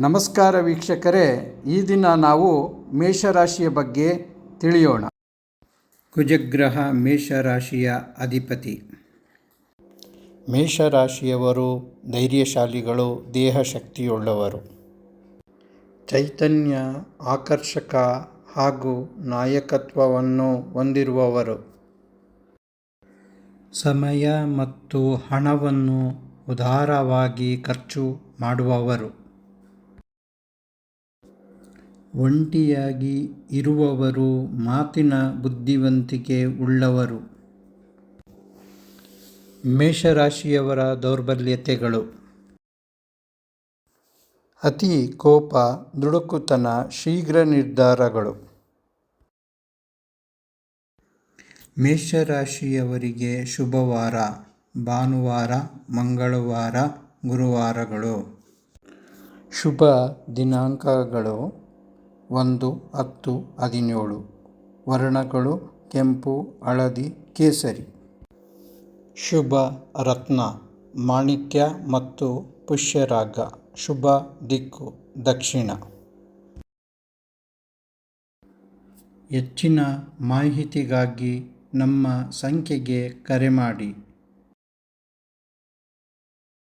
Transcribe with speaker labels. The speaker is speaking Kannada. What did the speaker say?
Speaker 1: ನಮಸ್ಕಾರ ವೀಕ್ಷಕರೇ ಈ ದಿನ ನಾವು ಮೇಷರಾಶಿಯ ಬಗ್ಗೆ ತಿಳಿಯೋಣ. ಕುಜಗ್ರಹ ಮೇಷರಾಶಿಯ ಅಧಿಪತಿ. ಮೇಷರಾಶಿಯವರು ಧೈರ್ಯಶಾಲಿಗಳು ದೇಹಶಕ್ತಿಯುಳ್ಳವರು. ಚೈತನ್ಯ ಆಕರ್ಷಕ ಹಾಗೂ ನಾಯಕತ್ವವನ್ನು ಹೊಂದಿರುವವರು. ಸಮಯ ಮತ್ತು ಹಣವನ್ನು ಉದಾರವಾಗಿ ಖರ್ಚು ಮಾಡುವವರು. ಒಂಟಿಯಾಗಿ ಇರುವವರು ಮಾತಿನ ಬುದ್ಧಿವಂತಿಕೆ ಉಳ್ಳವರು. ಮೇಷರಾಶಿಯವರ ದೌರ್ಬಲ್ಯತೆಗಳು. ಅತಿ ಕೋಪ, ದುಡುಕುತನ, ಶೀಘ್ರ ನಿರ್ಧಾರಗಳು. ಮೇಷರಾಶಿಯವರಿಗೆ ಶುಭವಾರ, ಭಾನುವಾರ, ಮಂಗಳವಾರ, ಗುರುವಾರಗಳು. ಶುಭ ದಿನಾಂಕಗಳು. ಒಂದು, ಹತ್ತು, ಹದಿನೇಳು. ವರ್ಣಗಳು ಕೆಂಪು, ಹಳದಿ, ಕೇಸರಿ. ಶುಭ, ರತ್ನ, ಮಾಣಿಕ್ಯ ಮತ್ತು ಪುಷ್ಯರಾಗ. ಶುಭ, ದಿಕ್ಕು, ದಕ್ಷಿಣ. ಹೆಚ್ಚಿನ ಮಾಹಿತಿಗಾಗಿ ನಮ್ಮ ಸಂಖ್ಯೆಗೆ ಕರೆ ಮಾಡಿ.